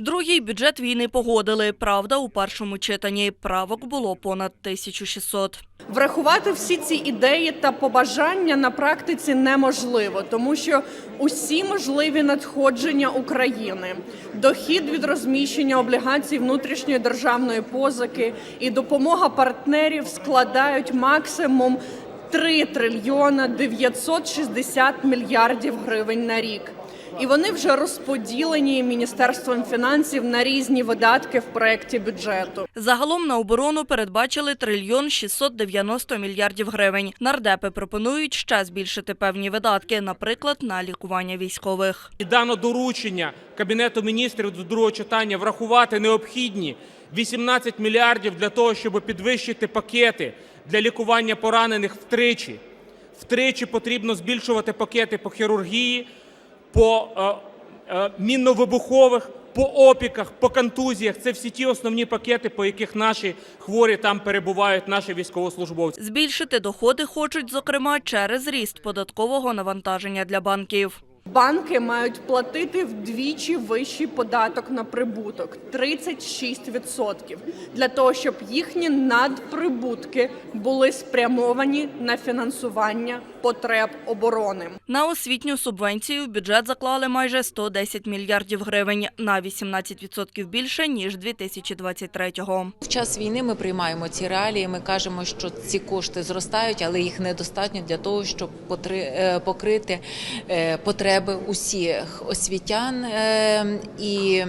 Другий бюджет війни погодили. Правда, у першому читанні правок було понад 1600. Врахувати всі ці ідеї та побажання на практиці неможливо, тому що усі можливі надходження України, дохід від розміщення облігацій внутрішньої державної позики і допомога партнерів складають максимум 3 трильйона 960 мільярдів гривень на рік. І вони вже розподілені міністерством фінансів на різні видатки в проєкті бюджету. Загалом на оборону передбачили трильйон 690 мільярдів гривень. Нардепи пропонують ще збільшити певні видатки, наприклад, на лікування військових. І дано доручення Кабінету міністрів до другого читання врахувати необхідні 18 мільярдів для того, щоб підвищити пакети для лікування поранених втричі. Втричі потрібно збільшувати пакети по хірургії, по е, е, мінно-вибухових, по опіках, по контузіях. Це всі ті основні пакети, по яких наші хворі там перебувають, наші військовослужбовці. Збільшити доходи хочуть, зокрема, через ріст податкового навантаження для банків. Банки мають платити вдвічі вищий податок на прибуток 36%, для того, щоб їхні надприбутки були спрямовані на фінансування потреб оборони. На освітню субвенцію бюджет заклали майже 110 мільярдів гривень, на 18% більше, ніж 2023-го. В час війни ми приймаємо ці реалії. Ми кажемо, що ці кошти зростають, але їх недостатньо для того, щоб е, покрити е, потреби усіх освітян. Е, І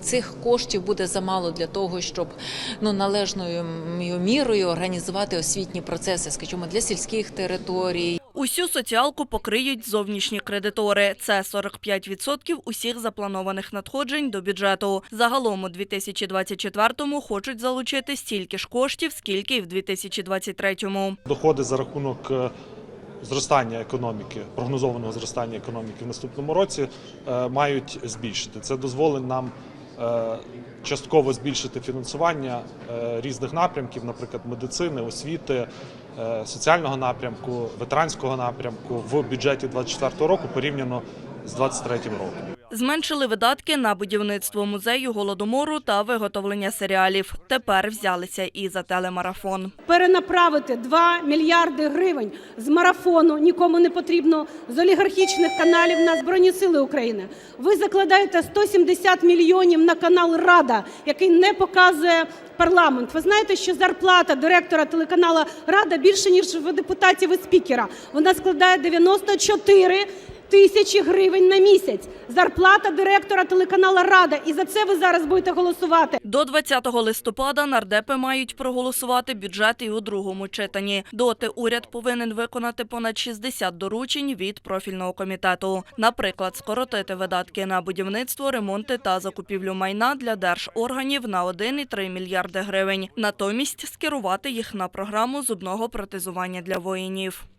цих коштів буде замало для того, щоб ну належною мірою організувати освітні процеси, скажімо, для сільських територій. Усю соціалку покриють зовнішні кредитори. Це 45% усіх запланованих надходжень до бюджету. Загалом у 2024-му хочуть залучити стільки ж коштів, скільки й в 2023-му. доходи за рахунок е, зростання економіки, прогнозованого зростання економіки в наступному році е, мають збільшити. Це дозволить нам е, частково збільшити фінансування е, різних напрямків, наприклад, медицини, освіти, соціального напрямку, ветеранського напрямку в бюджеті 2024 року порівняно з 2023 роком. Зменшили видатки на будівництво музею голодомору та виготовлення серіалів. Тепер взялися і за телемарафон. перенаправити 2 мільярди гривень з марафону нікому не потрібно з олігархічних каналів на збройні сили України. Ви закладаєте 170 мільйонів на канал Рада, який не показує парламент. Ви знаєте, що зарплата директора телеканалу Рада більше ніж в депутатів і спікера. Вона складає 94 тисячі гривень на місяць. Зарплата директора телеканалу Рада. І за це ви зараз будете голосувати. До 20 листопада нардепи мають проголосувати бюджет і у другому читанні. Доти уряд повинен виконати понад 60 доручень від профільного комітету. Наприклад, скоротити видатки на будівництво, ремонти та закупівлю майна для держорганів на 1,3 мільярди гривень. Натомість скерувати їх на програму зубного протезування для воїнів.